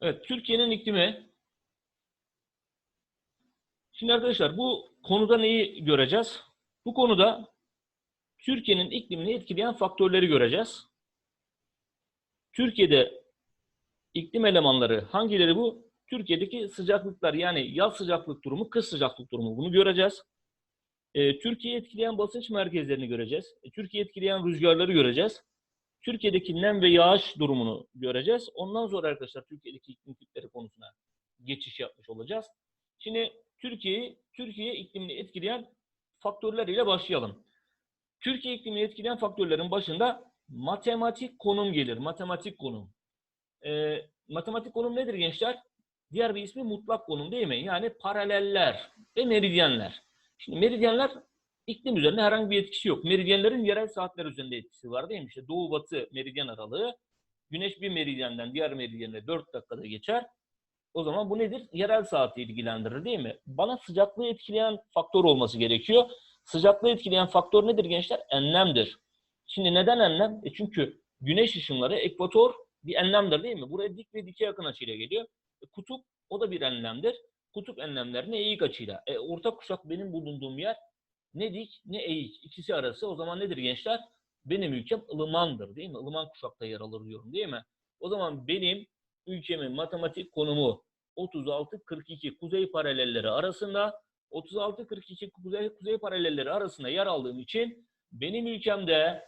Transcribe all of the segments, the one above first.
Evet, Türkiye'nin iklimi. Şimdi arkadaşlar bu konuda neyi göreceğiz? Bu konuda Türkiye'nin iklimini etkileyen faktörleri göreceğiz. Türkiye'de iklim elemanları hangileri bu? Türkiye'deki sıcaklıklar yani yaz sıcaklık durumu, kış sıcaklık durumu bunu göreceğiz. Türkiye'yi etkileyen basınç merkezlerini göreceğiz. E, etkileyen rüzgarları göreceğiz. Türkiye'deki nem ve yağış durumunu göreceğiz. Ondan sonra arkadaşlar Türkiye'deki iklim tipleri konusuna geçiş yapmış olacağız. Şimdi Türkiye'yi, Türkiye iklimini etkileyen faktörler ile başlayalım. Türkiye iklimini etkileyen faktörlerin başında matematik konum gelir. Matematik konum. Ee, matematik konum nedir gençler? Diğer bir ismi mutlak konum değil mi? Yani paraleller ve meridyenler. Şimdi meridyenler iklim üzerinde herhangi bir etkisi yok. Meridyenlerin yerel saatler üzerinde etkisi var değil mi? İşte doğu batı meridyen aralığı. Güneş bir meridyenden diğer meridyene 4 dakikada geçer. O zaman bu nedir? Yerel saati ilgilendirir değil mi? Bana sıcaklığı etkileyen faktör olması gerekiyor. Sıcaklığı etkileyen faktör nedir gençler? Enlemdir. Şimdi neden enlem? E çünkü güneş ışınları ekvator bir enlemdir değil mi? Buraya dik ve dikey yakın açıyla geliyor. E kutup o da bir enlemdir. Kutup enlemlerine eğik açıyla. E orta kuşak benim bulunduğum yer ne dik ne eğik. İkisi arası o zaman nedir gençler? Benim ülkem ılımandır değil mi? Ilıman kuşakta yer alır diyorum değil mi? O zaman benim ülkemin matematik konumu 36-42 kuzey paralelleri arasında 36-42 kuzey, kuzey paralelleri arasında yer aldığım için benim ülkemde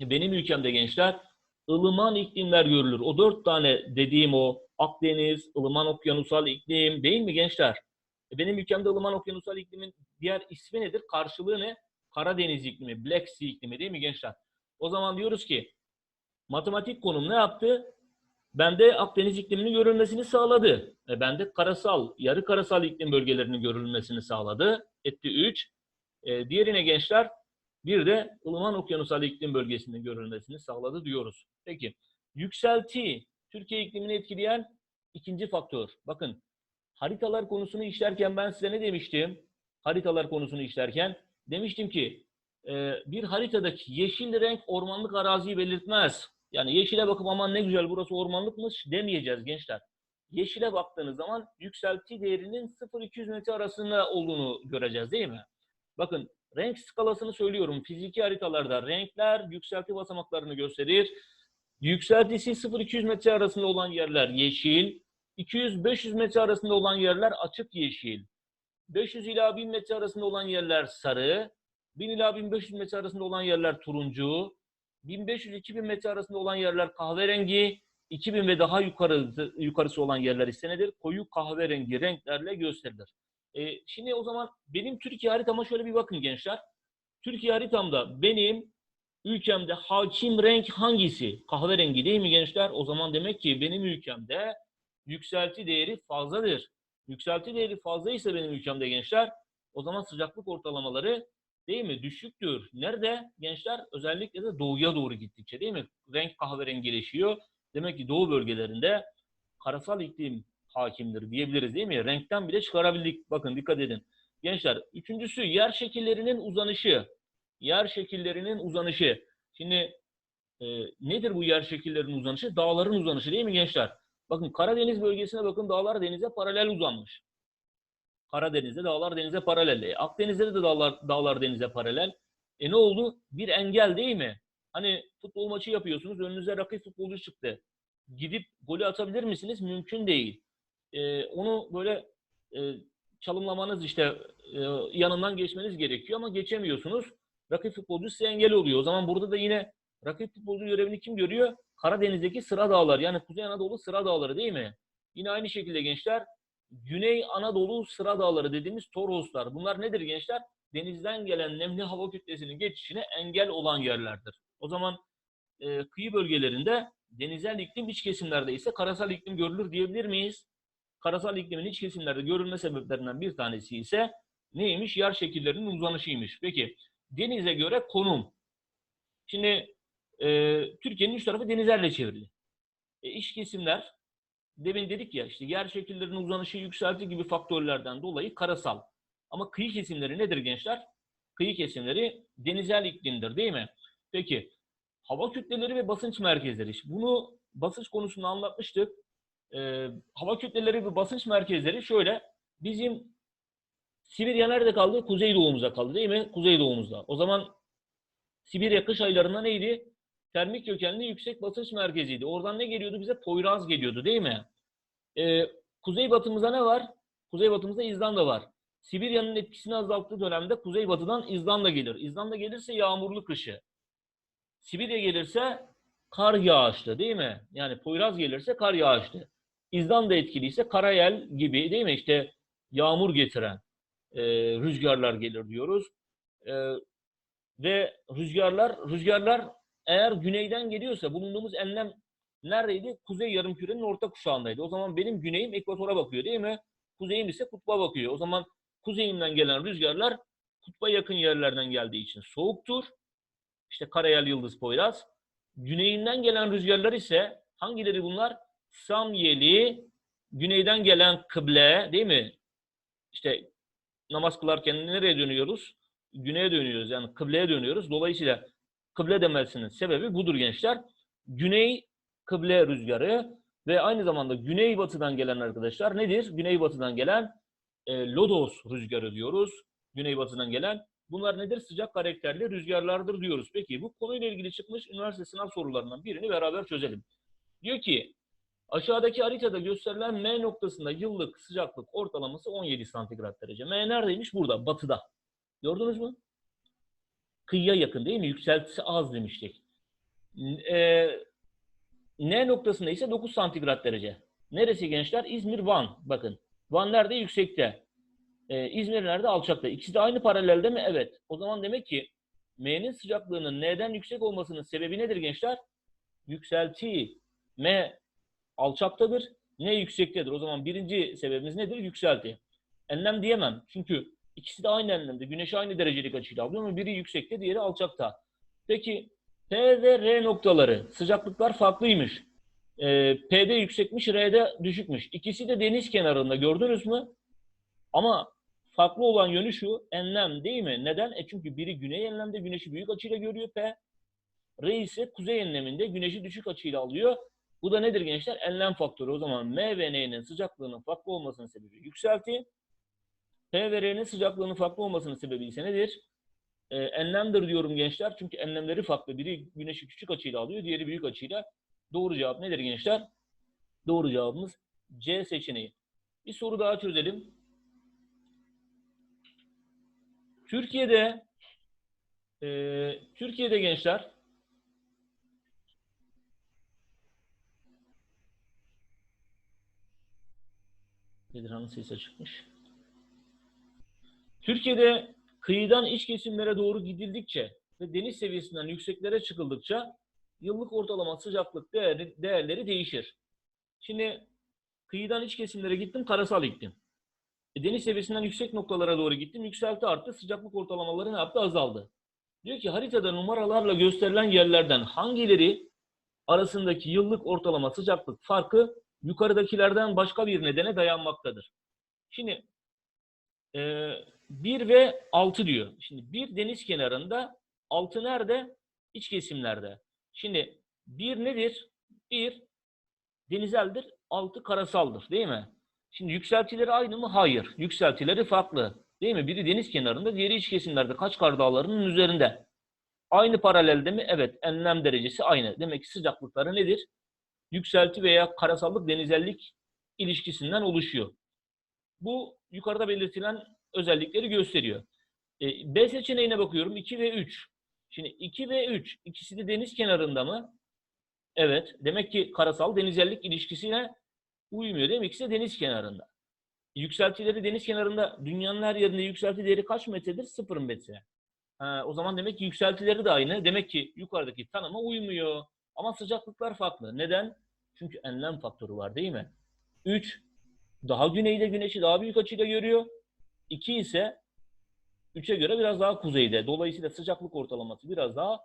benim ülkemde gençler ılıman iklimler görülür. O dört tane dediğim o Akdeniz, ılıman okyanusal iklim değil mi gençler? E, Benim ülkemde ılıman okyanusal iklimin diğer ismi nedir? Karşılığı ne? Karadeniz iklimi, Black Sea iklimi değil mi gençler? O zaman diyoruz ki matematik konum ne yaptı? Bende Akdeniz ikliminin görülmesini sağladı. E bende karasal, yarı karasal iklim bölgelerinin görülmesini sağladı. Etti 3. E, diğerine gençler bir de ılıman okyanusal iklim bölgesinin görülmesini sağladı diyoruz. Peki yükselti Türkiye iklimini etkileyen ikinci faktör. Bakın haritalar konusunu işlerken ben size ne demiştim? Haritalar konusunu işlerken demiştim ki e, bir haritadaki yeşil renk ormanlık araziyi belirtmez. Yani yeşile bakıp aman ne güzel burası ormanlıkmış demeyeceğiz gençler. Yeşile baktığınız zaman yükselti değerinin 0-200 metre arasında olduğunu göreceğiz değil mi? Bakın renk skalasını söylüyorum. Fiziki haritalarda renkler yükselti basamaklarını gösterir. Yükseltisi 0-200 metre arasında olan yerler yeşil. 200-500 metre arasında olan yerler açık yeşil. 500 ila 1000 metre arasında olan yerler sarı. 1000 ila 1500 metre arasında olan yerler turuncu. 1500-2000 metre arasında olan yerler kahverengi. 2000 ve daha yukarı, yukarısı olan yerler ise nedir? Koyu kahverengi renklerle gösterilir. E, şimdi o zaman benim Türkiye haritama şöyle bir bakın gençler. Türkiye haritamda benim ülkemde hakim renk hangisi? Kahverengi değil mi gençler? O zaman demek ki benim ülkemde yükselti değeri fazladır. Yükselti değeri fazlaysa benim ülkemde gençler o zaman sıcaklık ortalamaları değil mi? Düşüktür. Nerede gençler? Özellikle de doğuya doğru gittikçe değil mi? Renk kahverengileşiyor. Demek ki doğu bölgelerinde karasal iklim hakimdir diyebiliriz değil mi? Renkten bile çıkarabildik. Bakın dikkat edin. Gençler üçüncüsü yer şekillerinin uzanışı. Yer şekillerinin uzanışı. Şimdi e, nedir bu yer şekillerinin uzanışı? Dağların uzanışı değil mi gençler? Bakın Karadeniz bölgesine bakın dağlar denize paralel uzanmış. Karadeniz'de dağlar denize paralel. E, Akdeniz'de de dağlar, dağlar denize paralel. E ne oldu? Bir engel değil mi? Hani futbol maçı yapıyorsunuz önünüze rakip futbolcu çıktı. Gidip golü atabilir misiniz? Mümkün değil. E, onu böyle e, çalımlamanız işte e, yanından geçmeniz gerekiyor ama geçemiyorsunuz. Rakip futbolcu size engel oluyor. O zaman burada da yine rakip futbolcu görevini kim görüyor? Karadeniz'deki sıra dağlar yani Kuzey Anadolu sıra dağları değil mi? Yine aynı şekilde gençler Güney Anadolu sıra dağları dediğimiz Toroslar. Bunlar nedir gençler? Denizden gelen nemli hava kütlesinin geçişine engel olan yerlerdir. O zaman e, kıyı bölgelerinde denizel iklim iç kesimlerde ise karasal iklim görülür diyebilir miyiz? Karasal iklimin iç kesimlerde görülme sebeplerinden bir tanesi ise neymiş? Yer şekillerinin uzanışıymış. Peki denize göre konum. Şimdi e, Türkiye'nin üç tarafı denizlerle çevrili. E, iç kesimler demin dedik ya işte yer şekillerinin uzanışı yükselti gibi faktörlerden dolayı karasal. Ama kıyı kesimleri nedir gençler? Kıyı kesimleri denizel iklimdir değil mi? Peki hava kütleleri ve basınç merkezleri. Bunu basınç konusunda anlatmıştık. Ee, hava kütleleri ve basınç merkezleri şöyle. Bizim Sibirya nerede kaldı? Kuzeydoğumuzda kaldı değil mi? Kuzeydoğumuzda. O zaman Sibirya kış aylarında neydi? Termik kökenli yüksek basınç merkeziydi. Oradan ne geliyordu? Bize Poyraz geliyordu değil mi? Ee, kuzeybatımızda ne var? Kuzeybatımızda İzlanda var. Sibirya'nın etkisini azalttığı dönemde kuzeybatıdan İzlanda gelir. İzlanda gelirse yağmurlu kışı. Sibirya gelirse kar yağışlı değil mi? Yani Poyraz gelirse kar yağışlı. İzlanda etkiliyse karayel gibi değil mi? İşte yağmur getiren e, rüzgarlar gelir diyoruz. E, ve rüzgarlar rüzgarlar eğer güneyden geliyorsa bulunduğumuz enlem neredeydi? Kuzey yarımkürenin orta kuşağındaydı. O zaman benim güneyim ekvatora bakıyor değil mi? Kuzeyim ise kutba bakıyor. O zaman kuzeyimden gelen rüzgarlar kutba yakın yerlerden geldiği için soğuktur. İşte Karayel Yıldız Poyraz. Güneyinden gelen rüzgarlar ise hangileri bunlar? Samyeli, güneyden gelen kıble değil mi? İşte namaz kılarken nereye dönüyoruz? Güneye dönüyoruz yani kıbleye dönüyoruz. Dolayısıyla kıble demesinin sebebi budur gençler. Güney kıble rüzgarı ve aynı zamanda güneybatıdan gelen arkadaşlar nedir? Güneybatıdan gelen e, lodos rüzgarı diyoruz. Güneybatıdan gelen. Bunlar nedir? Sıcak karakterli rüzgarlardır diyoruz. Peki bu konuyla ilgili çıkmış üniversite sınav sorularından birini beraber çözelim. Diyor ki aşağıdaki haritada gösterilen M noktasında yıllık sıcaklık ortalaması 17 santigrat derece. M neredeymiş? Burada, batıda. Gördünüz mü? Kıyıya yakın değil mi? Yükseltisi az demiştik. E, N noktasında ise 9 santigrat derece. Neresi gençler? İzmir, Van. Bakın. Van nerede? Yüksekte. Ee, İzmir nerede? Alçakta. İkisi de aynı paralelde mi? Evet. O zaman demek ki M'nin sıcaklığının N'den yüksek olmasının sebebi nedir gençler? Yükselti. M alçaktadır. N yüksektedir. O zaman birinci sebebimiz nedir? Yükselti. Enlem diyemem. Çünkü ikisi de aynı enlemde. Güneşi aynı derecelik açıyla alıyor ama biri yüksekte, diğeri alçakta. Peki P ve R noktaları sıcaklıklar farklıymış. Ee, P'de yüksekmiş, R'de düşükmüş. İkisi de deniz kenarında gördünüz mü? Ama farklı olan yönü şu, enlem değil mi? Neden? E çünkü biri güney enlemde güneşi büyük açıyla görüyor P. R ise kuzey enleminde güneşi düşük açıyla alıyor. Bu da nedir gençler? Enlem faktörü. O zaman M ve N'nin sıcaklığının farklı olmasının sebebi yükselti. P ve R'nin sıcaklığının farklı olmasının sebebi ise nedir? Ee, enlemdir diyorum gençler. Çünkü enlemleri farklı. Biri güneşi küçük açıyla alıyor, diğeri büyük açıyla. Doğru cevap nedir gençler? Doğru cevabımız C seçeneği. Bir soru daha çözelim. Türkiye'de e, Türkiye'de gençler Bedirhan'ın sesi çıkmış. Türkiye'de kıyıdan iç kesimlere doğru gidildikçe ve deniz seviyesinden yükseklere çıkıldıkça yıllık ortalama sıcaklık değeri, değerleri değişir. Şimdi kıyıdan iç kesimlere gittim, karasal iklim. E, deniz seviyesinden yüksek noktalara doğru gittim, yükselti arttı, sıcaklık ortalamaları ne yaptı? Azaldı. Diyor ki haritada numaralarla gösterilen yerlerden hangileri arasındaki yıllık ortalama sıcaklık farkı yukarıdakilerden başka bir nedene dayanmaktadır. Şimdi e, 1 ve 6 diyor. Şimdi bir deniz kenarında, 6 nerede? İç kesimlerde. Şimdi bir nedir? Bir denizeldir, altı karasaldır değil mi? Şimdi yükseltileri aynı mı? Hayır. Yükseltileri farklı. Değil mi? Biri deniz kenarında, diğeri iç kesimlerde. Kaçkar Dağları'nın üzerinde. Aynı paralelde mi? Evet. Enlem derecesi aynı. Demek ki sıcaklıkları nedir? Yükselti veya karasallık denizellik ilişkisinden oluşuyor. Bu yukarıda belirtilen özellikleri gösteriyor. E, B seçeneğine bakıyorum. 2 ve 3. Şimdi 2 ve 3 ikisi de deniz kenarında mı? Evet. Demek ki karasal denizellik ilişkisine uymuyor değil mi? İkisi de deniz kenarında. Yükseltileri deniz kenarında dünyanın her yerinde yükselti değeri kaç metredir? Sıfır metre. Ha, o zaman demek ki yükseltileri de aynı. Demek ki yukarıdaki tanıma uymuyor. Ama sıcaklıklar farklı. Neden? Çünkü enlem faktörü var değil mi? 3 daha güneyde güneşi daha büyük açıyla görüyor. 2 ise 3'e göre biraz daha kuzeyde. Dolayısıyla sıcaklık ortalaması biraz daha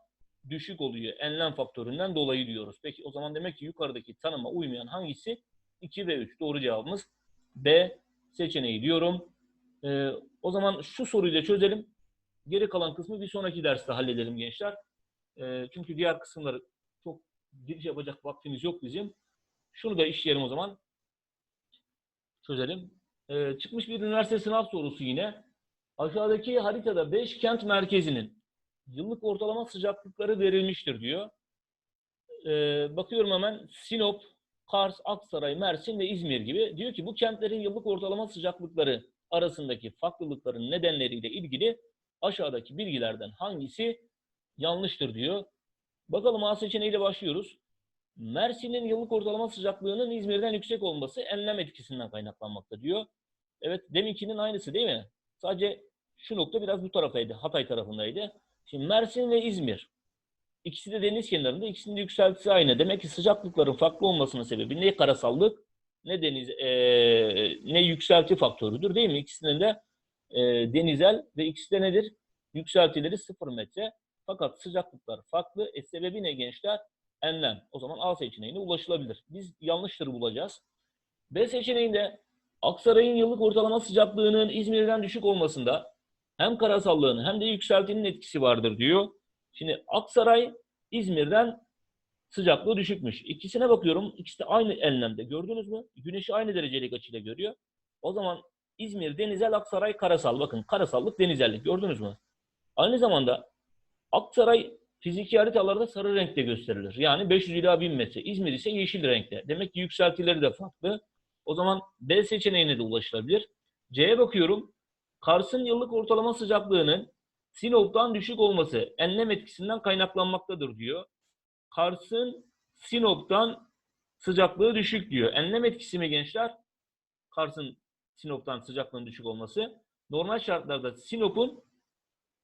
düşük oluyor. Enlem faktöründen dolayı diyoruz. Peki o zaman demek ki yukarıdaki tanıma uymayan hangisi? 2 ve 3. Doğru cevabımız B seçeneği diyorum. Ee, o zaman şu soruyu da çözelim. Geri kalan kısmı bir sonraki derste halledelim gençler. Ee, çünkü diğer kısımları çok giriş yapacak vaktimiz yok bizim. Şunu da işleyelim o zaman. Çözelim. Ee, çıkmış bir üniversite sınav sorusu yine. Aşağıdaki haritada 5 kent merkezinin yıllık ortalama sıcaklıkları verilmiştir diyor. Ee, bakıyorum hemen Sinop, Kars, Aksaray, Mersin ve İzmir gibi. Diyor ki bu kentlerin yıllık ortalama sıcaklıkları arasındaki farklılıkların nedenleriyle ilgili aşağıdaki bilgilerden hangisi yanlıştır diyor. Bakalım A seçeneğiyle başlıyoruz. Mersin'in yıllık ortalama sıcaklığının İzmir'den yüksek olması enlem etkisinden kaynaklanmakta diyor. Evet deminkinin aynısı değil mi? Sadece şu nokta biraz bu taraftaydı. Hatay tarafındaydı. Şimdi Mersin ve İzmir. İkisi de deniz kenarında. ikisinin de yükseltisi aynı. Demek ki sıcaklıkların farklı olmasının sebebi ne karasallık ne deniz eee, ne yükselti faktörüdür değil mi? İkisinin de eee, denizel ve ikisi de nedir? Yükseltileri 0 metre. Fakat sıcaklıklar farklı. E sebebi ne gençler? Enlem. O zaman A seçeneğine ulaşılabilir. Biz yanlıştır bulacağız. B seçeneğinde Aksaray'ın yıllık ortalama sıcaklığının İzmir'den düşük olmasında hem karasallığın hem de yükseltinin etkisi vardır diyor. Şimdi Aksaray İzmir'den sıcaklığı düşükmüş. İkisine bakıyorum. İkisi de aynı enlemde. Gördünüz mü? Güneşi aynı derecelik açıyla görüyor. O zaman İzmir denizel, Aksaray karasal. Bakın karasallık denizellik. Gördünüz mü? Aynı zamanda Aksaray fiziki haritalarda sarı renkte gösterilir. Yani 500 ila 1000 metre. İzmir ise yeşil renkte. Demek ki yükseltileri de farklı. O zaman B seçeneğine de ulaşılabilir. C'ye bakıyorum. Kars'ın yıllık ortalama sıcaklığının Sinop'tan düşük olması enlem etkisinden kaynaklanmaktadır diyor. Kars'ın Sinop'tan sıcaklığı düşük diyor. Enlem etkisi mi gençler? Kars'ın Sinop'tan sıcaklığın düşük olması. Normal şartlarda Sinop'un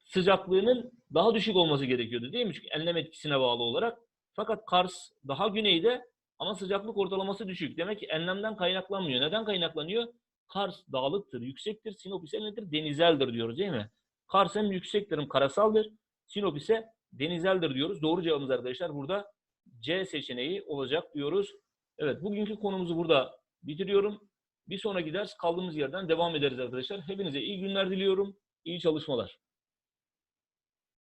sıcaklığının daha düşük olması gerekiyordu değil mi? Çünkü enlem etkisine bağlı olarak. Fakat Kars daha güneyde ama sıcaklık ortalaması düşük. Demek ki enlemden kaynaklanmıyor. Neden kaynaklanıyor? Kars dağlıktır, yüksektir. Sinop ise nedir? Denizeldir diyoruz değil mi? Kars hem yüksektir hem karasaldır. Sinop ise denizeldir diyoruz. Doğru cevabımız arkadaşlar burada C seçeneği olacak diyoruz. Evet bugünkü konumuzu burada bitiriyorum. Bir sonraki ders kaldığımız yerden devam ederiz arkadaşlar. Hepinize iyi günler diliyorum. İyi çalışmalar.